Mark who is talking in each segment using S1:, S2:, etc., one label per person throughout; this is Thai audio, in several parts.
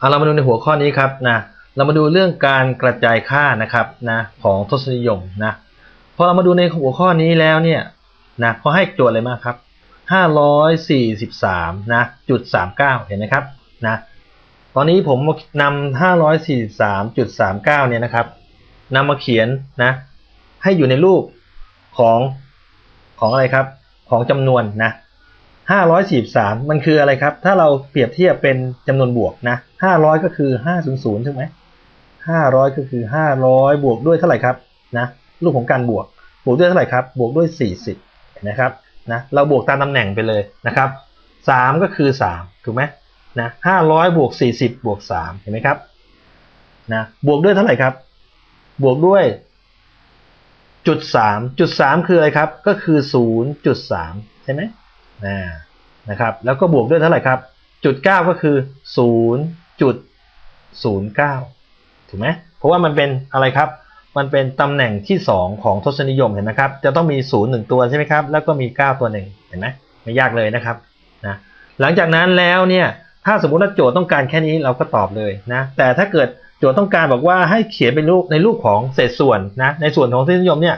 S1: เอาเรามาดูในหัวข้อนี้ครับนะเรามาดูเรื่องการกระจายค่านะครับนะของทศนิยมนะพอเรามาดูในหัวข้อนี้แล้วเนี่ยนะเขาให้โจทย์อะไรมาครับ 543นะจุด39 เห็นไหมครับนะตอนนี้ผมนำ543.39เนี่ยนะครับนำมาเขียนนะให้อยู่ในรูปของของอะไรครับของจำนวนนะ 543 มันคืออะไรครับ ถ้าเราเปรียบเทียบเป็นจำนวนบวกนะ 500 ก็คือ 500 ใช่ไหม 500 ก็คือ 500 บวกด้วยเท่าไหร่ครับนะรูปของการบวก บวกด้วยเท่าไหร่ครับ บวกด้วย 40นไหมครับนะเราบวกตามตำแหน่งไปเลยนะครับ 3 ก็คือ 3 ถูกไหมนะ500 บวก 40 บวก 3 เห็นไหมครับนะบวกด้วยเท่าไหร่ครับ บวกด้วยจุดสามจุดสามคืออะไรครับ ก็คือศูนย์จุดสามใช่ไหม นะครับแล้วก็บวกด้วยเท่าไหร่ครับจุดเก้าก็คือศูนย์จุดศูนย์เก้าถูกไหมเพราะว่ามันเป็นอะไรครับมันเป็นตำแหน่งที่สองของทศนิยมเห็นไหมครับจะต้องมีศูนย์หนึ่งตัวใช่ไหมครับแล้วก็มีเก้าตัวหนึ่งเห็นไหมไม่ยากเลยนะครับนะหลังจากนั้นแล้วเนี่ยถ้าสมมติว่าโจทย์ต้องการแค่นี้เราก็ตอบเลยนะแต่ถ้าเกิดโจทย์ต้องการบอกว่าให้เขียนเป็นรูปในรูปของเศษส่วนนะในส่วนของทศนิยมเนี่ย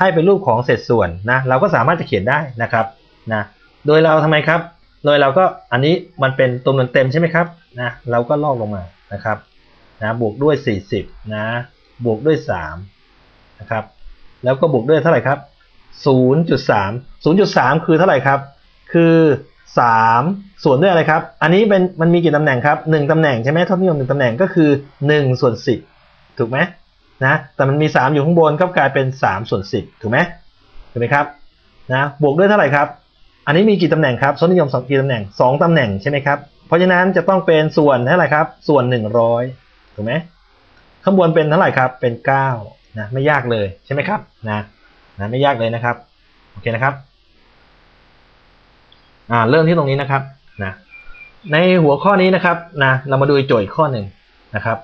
S1: ให้เป็นรูปของเศษส่วนนะเราก็สามารถจะเขียนได้นะครับนะ โดยเราทำไมครับ โดยเราก็อันนี้มันเป็นตัวเงินเต็มใช่ไหมครับนะเราก็ลอกลงมานะครับนะบวกด้วย 40นะบวกด้วย3นะครับแล้วก็บวกด้วยเท่าไหร่ครับ 0.3 0.3 คือเท่าไหร่ครับ คือสามส่วนด้วยอะไรครับ อันนี้เป็นมันมีกี่ตำแหน่งครับหนึ่งตำแหน่งใช่ไหมทศนิยมหนึ่งตำแหน่งก็คือหนึ่งส่วนสิบถูกไหมนะแต่มันมีสามอยู่ข้างบนก็กลายเป็นสามส่วนสิบถูกไหมถูกไหมครับนะบวกด้วยเท่าไหร่ครับ อันนี้มีกี่ตำแหน่งครับทศนิยมสองกี่ตำแหน่งสองตำแหน่งใช่ไหมครับ เพราะฉะนั้นจะต้องเป็นส่วนเท่าไหร่ครับ ส่วนหนึ่งร้อยถูกไหมข้างบนเป็นเท่าไหร่ครับ เป็นเก้านะไม่ยากเลยใช่ไหมครับนะนะไม่ยากเลยนะครับโอเคนะครับอ่าเริ่มที่ตรงนี้นะครับนะในหัวข้อนี้นะครับนะเรามาดูโจทย์ข้อหนึ่งนะครับ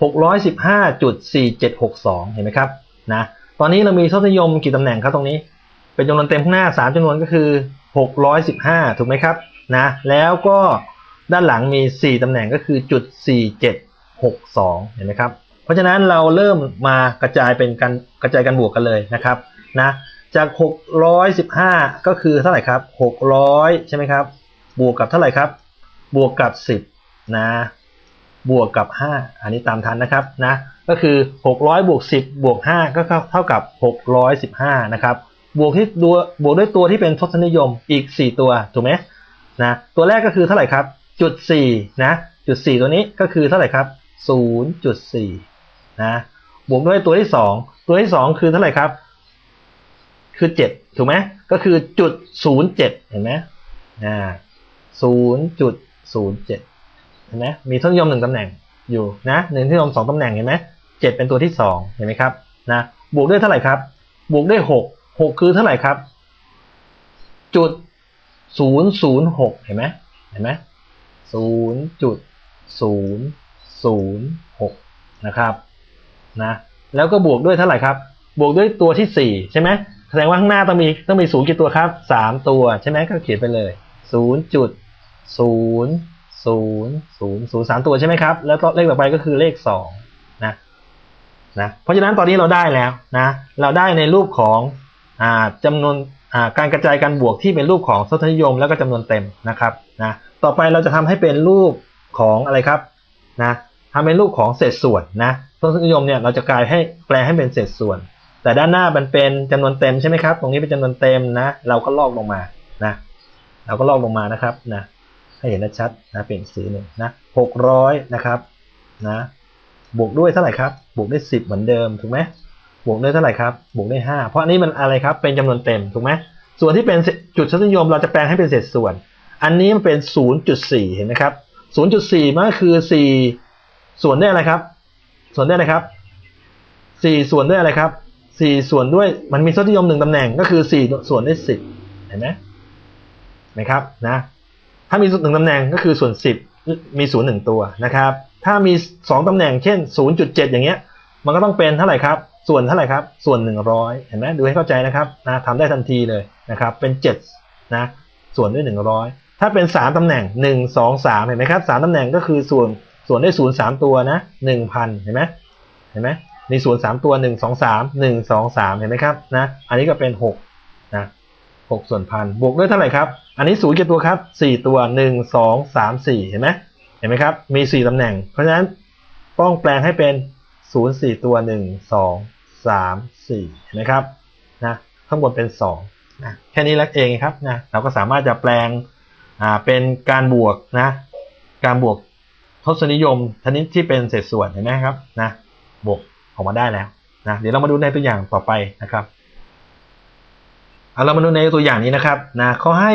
S1: 615.4762 เห็นไหมครับนะตอนนี้เรามีทศนิยมกี่ตำแหน่งครับตรงนี้ เป็นจำนวนเต็มข้างหน้า 3จำนวนก็คือ 615 ถูกไหมครับนะแล้วก็ด้านหลังมี 4 ตำแหน่งก็คือจุด 4762 เห็นไหมครับ เพราะฉะนั้นเราเริ่มมากระจายเป็นการกระจายกันบวกกันเลยนะครับนะจาก 615 ก็คือเท่าไหร่ครับ 600 ใช่ไหมครับ บวกกับเท่าไหร่ครับ บวกกับ 10 นะ บวกกับ 5 อันนี้ตามทันนะครับนะ ก็คือ 600 บวก 10 บวก 5 ก็เท่ากับ 615 นะครับ บวกที่ตัวบวกด้วยตัวที่เป็นทศนิยมอีก 4 ตัวถูกไหมนะตัวแรกก็คือเท่าไหร่ครับจุด4นะจุด4ตัวนี้ก็คือเท่าไหร่ครับ0.4นะบวกด้วยตัวที่ 2 ตัวที่ 2 คือเท่าไหร่ครับ คือเจ็ดถูกไหมก็คือจุดศูนย์เจ็ดเห็นไหมอ่าศูนย์จุดศูนย์เจ็ดเห็นไหมมีทศนิยมหนึ่งตำแหน่งอยู่นะหนึ่งทศนิยมสองตำแหน่งเห็นไหมเจ็ดเป็นตัวที่สองเห็นไหมครับนะบวกด้วยเท่าไหร่ครับ บวกด้วยหก หกคือเท่าไหร่ครับ จุดศูนย์ศูนย์หกเห็นไหมเห็นไหมศูนย์จุดศูนย์ศูนย์หกนะครับนะแล้วก็บวกด้วยเท่าไหร่ครับ บวกด้วยตัวที่สี่ใช่ไหมแสดงว่าข้างหน้าต้องมีต้องมีศูนย์กี่ตัวครับสามตัวใช่ไหมก็เขียนไปเลยศูนย์จุดศูนย์ศูนย์ศูนย์ศูนย์สามตัวใช่ไหมครับ แล้วเลขต่อไปก็คือเลขสองนะนะเพราะฉะนั้นตอนนี้เราได้แล้วนะเราได้ในรูปของ จำนวนการกระจายการบวกที่เป็นรูปของทศนิยม แล้วก็จำนวนเต็มนะครับนะต่อไปเราจะทำให้เป็นรูปของอะไรครับนะทำเป็นรูปของเศษส่วนนะทศนิยมเนี่ยเราจะกลายให้แปลให้เป็นเศษส่วน แต่ด้านหน้ามันเป็นจำนวนเต็มใช่ไหมครับ ตรงนี้เป็นจำนวนเต็มนะ เราก็ลอกลงมานะเราก็ลอกลงมานะครับนะให้เห็นชัดนะเป็นสีหนึ่งนะหกร้อยนะครับนะบวกด้วยเท่าไหร่ครับ บวกด้วยสิบเหมือนเดิมถูกไหม วกได้เท่าไหร่ครับบวกได้วยห้าเพราะอันนี้มันอะไรครับเป็นจำนวนเต็มถูกไหมส่วนที่เป็นจุดทศนิยมเราจะแปลงให้เป็นเศษส่วน อันนี้มันเป็นศูนย์จุดสี่เห็นไหมครับศูนย์จุดสี่มันก็คือสี่ส่วนได้อะไรครับ ส่วนได้อะไรครับสี่ส่วนด้วยอะไรครับสี่ส่วนด้วยมันมีทศนิยมหนึ่งตำแหน่งก็คือสี่ส่วนด้วยสิบเห็นไหมไหมครับนะถ้ามีหนึ่งตำแหน่งก็คือส่วนสิบมีศูนย์หนึ่งตัวนะครับ ถ้ามีสองตำแหน่งเช่นศูนย์จุดเจ็ดอย่างเงี้ย มันก็ต้องเป็นเท่าไหร่ครับ ส่วนเท่าไหร่ครับ ส่วนหนึ่งร้อยเห็นไหมดูให้เข้าใจนะครับนะทำได้ทันทีเลยนะครับ เป็นเจ็ดนะส่วนด้วยหนึ่งร้อยถ้าเป็นสามตำแหน่งหนึ่งสองสามเห็นไหมครับสามตำแหน่งก็คือส่วนส่วนได้ศูนย์สามตัวนะหนึ่งพันเห็นไหมเห็นไหมมีศูนย์สามตัวหนึ่งสองสามหนึ่งสองสามเห็นไหมครับนะอันนี้ก็เป็นหกนะหกส่วนพันบวกด้วยเท่าไหร่ครับ อันนี้ศูนย์กี่ตัวครับสี่ตัวหนึ่งสองสามสี่เห็นไหมเห็นไหมครับ มีสี่ตำแหน่ง เพราะฉะนั้นต้องแปลงให้เป็น ศูนย์สี่ตัวหนึ่งสองสามสี่นไหมครับนะข้างบนเป็นสองนะแค่นี้แล้วเองครับนะเราก็สามารถจะแปลงอ่าเป็นการบวกนะการบวกทศนิยมชนิดที่เป็นเศษส่วนเห็นไหมครับนะบวกออกมาได้แล้วนะเดี๋ยวเรามาดูในตัวอย่างต่อไปนะครับเอาเรามาดูในตัวอย่างนี้นะครับนะเขาให้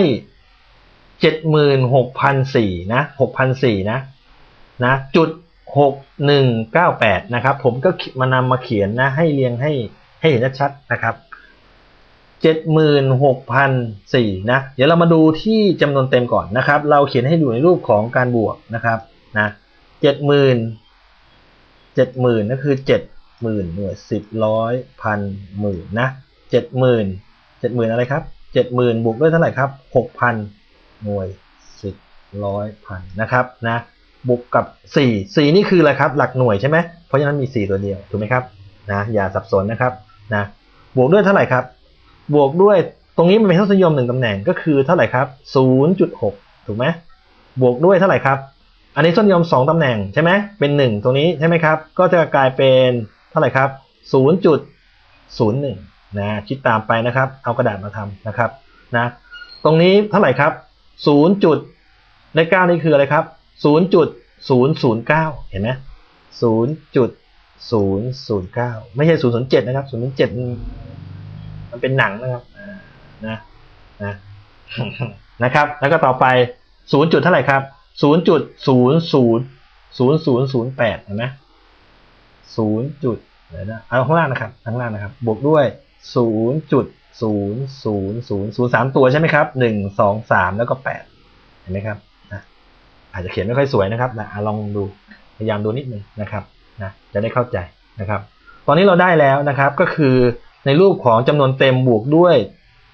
S1: เจ็ดหมื่นหกพันสี่นะหกพันสี่นะนะจุด หกหนึ่งเก้าแปดนะครับ ผมก็มานำมาเขียนนะให้เรียงให้ให้เห็นชัดๆนะครับเจ็ดหมื่นหกพันสี่นะเดี๋ยวเรามาดูที่จำนวนเต็มก่อนนะครับ เราเขียนให้ดูในรูปของการบวกนะครับนะเจ็ดหมื่นเจ็ดหมื่นคือเจ็ดหมื่นหน่วยสิบร้อยพันหมื่นนะเจ็ดหมื่นเจ็ดหมื่นอะไรครับเจ็ดหมื่นบวกด้วยเท่าไหร่ครับหกพันหน่วยสิบร้อยพันนะครับนะ บวกกับสี่สี่นี่คืออะไรครับ หลักหน่วยใช่ไหมเพราะฉะนั้นมีสี่ตัวเดียวถูกไหมครับนะอย่าสับสนนะครับนะบวกด้วยเท่าไหร่ครับ บวกด้วยตรงนี้มันเป็นทศนิยมหนึ่งตำแหน่งก็คือเท่าไหร่ครับศูนย์จุดหกถูกไหมบวกด้วยเท่าไหร่ครับ อันนี้ทศนิยมสองตำแหน่งใช่ไหมเป็นหนึ่งตรงนี้ใช่ไหมครับ ก็จะกลายเป็นเท่าไหร่ครับศูนย์จุดศูนย์หนึ่งนะคิดตามไปนะครับ เอากระดาษมาทำนะครับนะตรงนี้เท่าไหร่ครับศูนย์จุดในเก้านี่คืออะไรครับ ศูนย์จุดศูนย์ศูนย์เก้าเห็นไหมศูนย์จุดศูนย์ศูนย์เก้าไม่ใช่ศูนย์ศูนย์เจ็ดนะครับศูนย์ศูนย์เจ็ดมันเป็นหนังนะครับนะนะนะครับ แล้วก็ต่อไปศูนย์จุดเท่าไหร่ครับศูนย์จุดศูนย์ศูนย์ศูนย์ศูนย์ศูนย์แปดเห็นไหมศูนย์จุดเดี๋ยวนะเอาข้างล่างนะครับข้างล่างนะครับ บวกด้วยศูนย์จุดศูนย์ศูนย์ศูนย์ศูนย์สามตัวใช่ไหมครับหนึ่งสองสามแล้วก็แปดเห็นไหมครับ อาจจะเขียนไม่ค่อยสวยนะครับนะอ่ลองดูพยายามดูนิดนึงนะครับนะจะได้เข้าใจนะครับ ตอนนี้เราได้แล้วนะครับก็คือในรูปของจำนวนเต็มบวกด้วย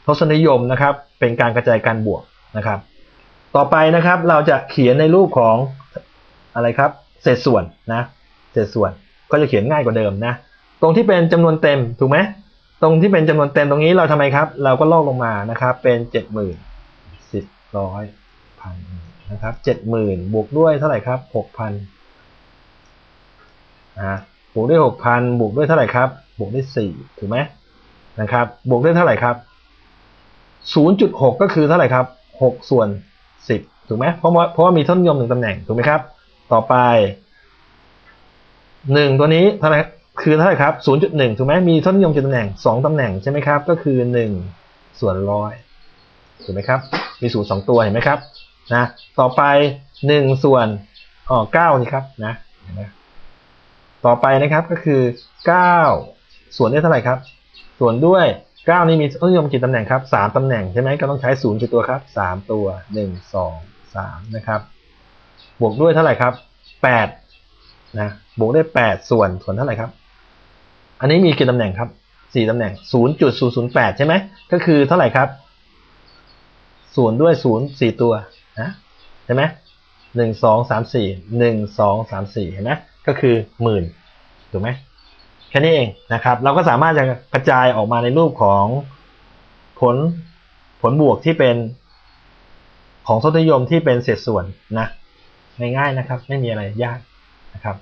S1: ทศนิยมนะครับ เป็นการกระจายการบวกนะครับ ต่อไปนะครับเราจะเขียนในรูปของอะไรครับ เศษส่วนนะเศษส่วนก็จะเขียนง่ายกว่าเดิมนะ ตรงที่เป็นจำนวนเต็มถูกไหมตรงที่เป็นจำนวนเต็มตรงนี้เราทำไมครับ เราก็ลอกลงมานะครับ เป็นเจ็ดหมื่นสิบร้อยพัน นะครับเจ็ดหมื่นบวกด้วยเท่าไหร่ครับหกพันอ่าบวกด้วยหกพันบวกด้วยเท่าไหร่ครับ บวกด้วยสี่ถูกไหมนะครับ บวกด้วยเท่าไหร่ครับศูนย์จุดหกก็คือเท่าไหร่ครับหกส่วนสิบถูกไหมเพราะว่าเพราะว่ามีทศนิยมหนึ่งตำแหน่งถูกไหมครับ ต่อไปหนึ่งตัวนี้เท่าไหร่คือเท่าไหร่ครับศูนย์จุดหนึ่งถูกไหมมีทศนิยมกี่ตำแหน่งสองตำแหน่งใช่ไหมครับ ก็คือหนึ่งส่วนร้อยถูกไหมครับ มีศูนย์สองตัวเห็นไหมครับ นะต่อไปหนึ่งส่วนอ๋อเก้านี่ครับนะต่อไปนะครับก็คือ9ส่วนได้เท่าไหร่ครับ ส่วนด้วย9นี่มีทศนิยมกี่ตำแหน่งครับ3ตำแหน่งใช่ไหมก็ต้องใช้0กี่ตัวครับ3ตัว1 2 3นะครับบวกด้วยเท่าไหร่ครับ8นะบวกด้วย8ส่วนส่วนเท่าไหร่ครับ อันนี้มีกี่ตำแหน่งครับ4ตำแหน่ง0.008ใช่ไหมก็คือเท่าไหร่ครับส่วนด้วย0 4ตัว นะใช่ไหมหนึ่งสองสามสี่หนึ่งสองสามสี่เห็นไหมก็คือหมื่นถูกไหมแค่นี้เองนะครับ เราก็สามารถจะกระจายออกมาในรูปของผลผลบวกที่เป็นของทศนิยมที่เป็นเศษส่วนนะง่ายๆนะครับ ไม่มีอะไรยากนะครับ